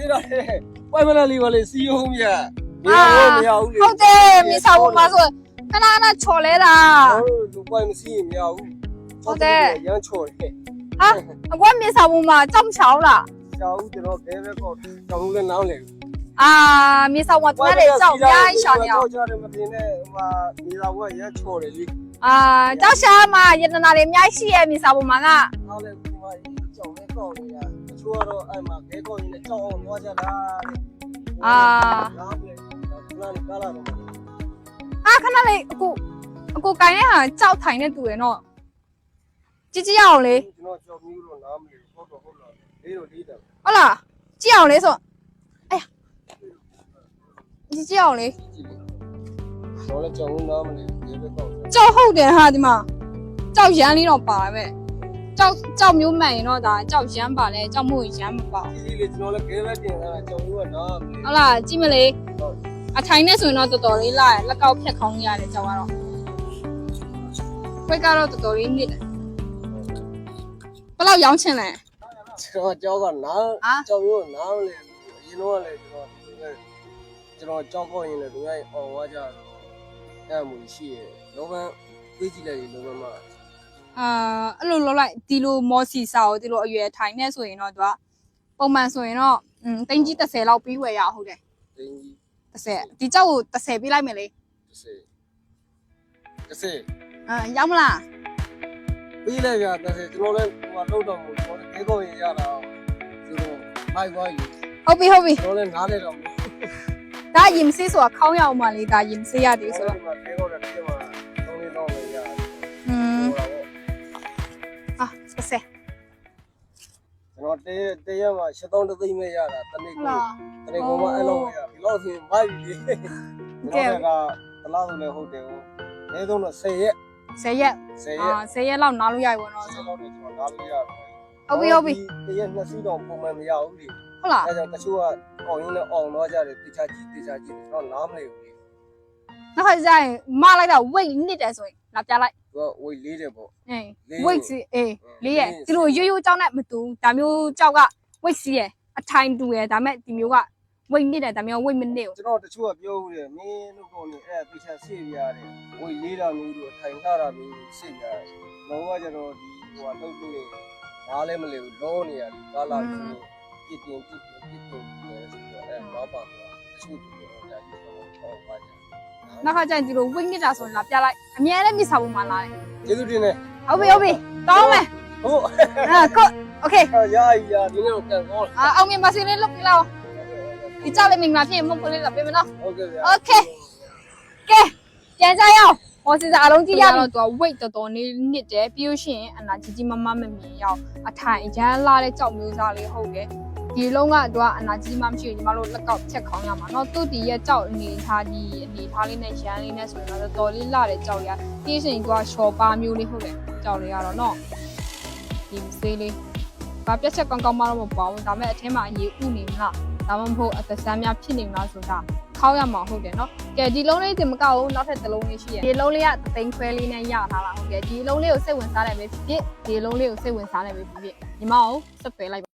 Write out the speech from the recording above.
သေးတာလေပွိုင်မလာလေးပါလေစီးအောင်မြတ်မရဘူးမရဘူးလေဟုတ်တယ်မြေစာပေါ်မှာဆိုခဏခဏချော်လဲတာဟုတ်လူပွိုင်မစီးရင်မရဘူးရမ်းချော်တယ်ဟာအကွက်မြေစာပေါ်မှာကြောက်မချောင်းလားရှာဦးကျွန်တော်ခဲပဲကောကြောင်လည်းနောင်းလေအာမြေစာပေါ်မှာတူရတဲ့ကြောက်များရှာနေအောင်ကြောက်ကြတယ်မတင်နဲ့ဟိုမှာမြေသာကရမ်းချော်တယ်လေအာကြောက်ရှာမှာယတနာတွေအများကြီးရှိရဲ့မြေစာပေါ်မှာကနောက်လည်းဒီမှာကြောင်လည်းကောက်နေတာတ ချို့ကတော့အဲ့မှာခဲကောက်ရင်လည်းကြောက်အောင်သွားကြတာနောက်ပြီးခဏကားလာတော့အာခဏလေးအခုအခုကိုင်းတဲ့ဟာကြောက်ထိုင်နေတူရယ်နော်ကြည့်ကြည့်ရအောင်လေကျွန်တော်ကြောက်မျိုးတော့နားမလဲဟုတ်တော့ဟုတ်လားလေးတော့လေးတယ်ဟုတ်လားကြည့်အောင်လေဆိုအေးကြည့်ကြည့်အောင်လေကြည့်လေတော့လည်းကြောင်နားမလဲဒီပဲကောက်ကြောက်ဟုတ်တယ်ဟာဒီမှာကြောက်ရမ်းလေးတော့ပါပဲ ကြောက်ကြောက်မျိုးမှန်ရင်တော့ဒါကြောက်ရမ်းပါလေကြောက်မို့ရမ်းမပါကြည့်လေကျွန်တော်လည်းခဲပဲတင်တာကြောင်မျိုးကနားမလဲဟုတ်လားကြည့်မလေဟုတ်အထိုင်နဲ့ဆိုရင်တော့တော်တော်လေးလာရလက်ကောက်ဖြတ်ခေါင်းရတယ်ကြောက်ကတော့ခွက်ကတော့တော်တော်လေးနစ်တယ်ဘယ်လောက်ရောင်းချင်လဲကျွန်တော်ကြောက်ကနားအာကြောင်မျိုးနားမလဲအရင်တော့လည်းကျွန်တော်ကျွန်တော်ကြောက်ကောက်ရင်လည်းသူကအောင်သွားကြတော့အဲ့မှုရှိရလောကတွေးကြည့်လိုက်ရင်လောကမှာ အာအဲ့လိုလောက်လိုက်ဒီလိုမော်စီစာကိုဒီလိုအရွယ်ထိုင်နေဆိုရင်တော့သူကပုံမှန်ဆိုရင်တော့อืมတင်ကြီး30လောက်ပြီးဝယ်ရအောင်ဟုတ်တယ်တင်းကြီး30ဒီကြောက်ကို30ပေးလိုက်မယ်လေ30 30အာရောက်မလားပြီးလိုက်ပြ30ကျွန်တော်လည်းဟိုကတော့တော့မို့ကျွန်တော်လည်းခဲကောက်ရင်ရတာဆိုတော့မိုက်သွားပြီဟုတ်ပြီဟုတ်ပြီကျွန်တော်လည်းနားလဲတော့ဒါရင်မစေးဆိုတာခေါင်းရအောင်မလေးဒါရင်မစေးရတယ်ဆိုတော့ဒီမှာခဲကောက်တဲ့ဒီမှာသုံး ကျွန်တော်တေးတေးရမှာ7000တသိန်းပဲရတာတနေ့ဟုတ်ကိုလားတနေ့ကမှအဲ့လိုပဲရဒီလောက်ဆိုမိုက်ပြီလေကျွန်တော်ကတလားဆိုလည်းဟုတ်တယ်ဟိုအဲဆုံးတော့10ရက်10ရက်10အာရက်10ရက်လောက်နားလို့ရပြီပေါ့နော်10လောက်နဲ့ကျွန်တော်နားလို့ရတယ်ဟုတ်ပြီဟုတ်ပြီတရက်နှစ်စီးတော့ပုံမှန်မရဘူးလေဟုတ်လားအဲကြောင့်တချို့ကအောင်းရင်းနဲ့အောင်းတော့ကြတယ်တေချာကြည့်တေချာကြည့်ကျွန်တော်နားမလဲဘူးလေ နောက်ခါကျရင်မလိုက်တာ weight နစ်တယ်ဆိုရင်လာပြလိုက်သူကဝေးလေးတယ်ပေါ့အေးလေး weight စီအေးဟုတ်လေးရဲ့လေးဒီလိုရိုးရိုးကြောက်နဲ့မတူဘူးဒါမျိုးကြောက်က weight စီရဲ့အထိုင်တူရဲ့ဒါမဲ့ဒီမျိုးက weight နစ်တယ်ဒါမျိုး weight မနစ်ဘူးကျွန်တော်တချို့ကပြောဦးတယ်မင်းတို့ကောင်နေအဲ့တေချာစေ့ပြရတယ်ဝေးလေးတာမျိုးတို့ထိုင်ထားတာမျိုးစေ့ပြရတယ်လောကကျတော့ဒီဟိုကလှုပ်လို့နေနားလည်းမလဲဘူးလောနေရတယ်ကာလာဆိုပြစ်တင်ပြစ်တင်ပြစ်တင်တယ်ဆိုတော့အဲ့တော့ပါပါတချို့သူတို့ကကြာကြီးတော့ဟောပါကြ နောက်ခါကျရင်ဒီလို weight နစ်တာဆိုရင်လာပြလိုက်အများနဲ့မြေစာပုံမှာလာတယ်ကျေးဇူးတင်တယ်ဟုတ်ပြီဟုတ်ပြီတောင်းမယ်ဟုတ်အာကို okay ရာရာဒီနေ့တော့ကန်ကောင်းအာအောင်မြင်ပါစေလေးလုပ်ပြလောက်ဒီကြောက်လေးမင်္ဂလာဖြစ်မဟုတ်လေးလာပေးမနော်ဟုတ်ကဲ့ဗျာ Okay ကဲပြန်ကြရအောင်ဟောစီစာအလုံးကြည့်ရပြီတော့သူက weight တော်တော်လေးနစ်တယ်ပြီးလို့ရှိရင်အနာကြီးကြီးမမမမြင်ရအောင်အထိုင်အရန်လာတဲ့ကြောက်မျိုးစားလေးဟုတ်တယ် ဒီလုံးကသူကအနာကြီးမှမရှိဘူးညီမတို့လက်ကောက်ဖြတ်ခေါင်းရမှာเนาะသူ့ဒီရဲ့ကြောက်အနေထားဒီအနေထားလေးနဲ့ရန်လေးနဲ့ဆိုရင်တော့တော်တော်လေးလာတဲ့ကြောက်ရပြီးရှင်သူကရှော်ပါမျိုးလေးဟုတ်တယ်ကြောက်လေးရတော့เนาะဒီစေးလေးဘာပြက်ချက်ကောင်းကောင်းမှတော့မပေါ့ဘူးဒါပေမဲ့အထင်းမှာအရေးဥနေမလားဒါမှမဟုတ်အသက်ဆန်းများဖြစ်နေမလားဆိုတာခေါင်းရမှာဟုတ်တယ်เนาะ ကဲဒီလုံးလေးတင်မကောက်ဘူးနောက်ထပ်တစ်လုံးလေးရှိရဒီလုံးလေးကသသိန်းခွဲလေးနဲ့ရထားတာဟုတ်ကဲ့ဒီလုံးလေးကိုစိတ်ဝင်စားတယ်ပဲဖြစ်ဖြစ်ဒီလုံးလေးကိုစိတ်ဝင်စားတယ်ပဲဖြစ်ဖြစ်ညီမကိုဆက်သွယ်လိုက်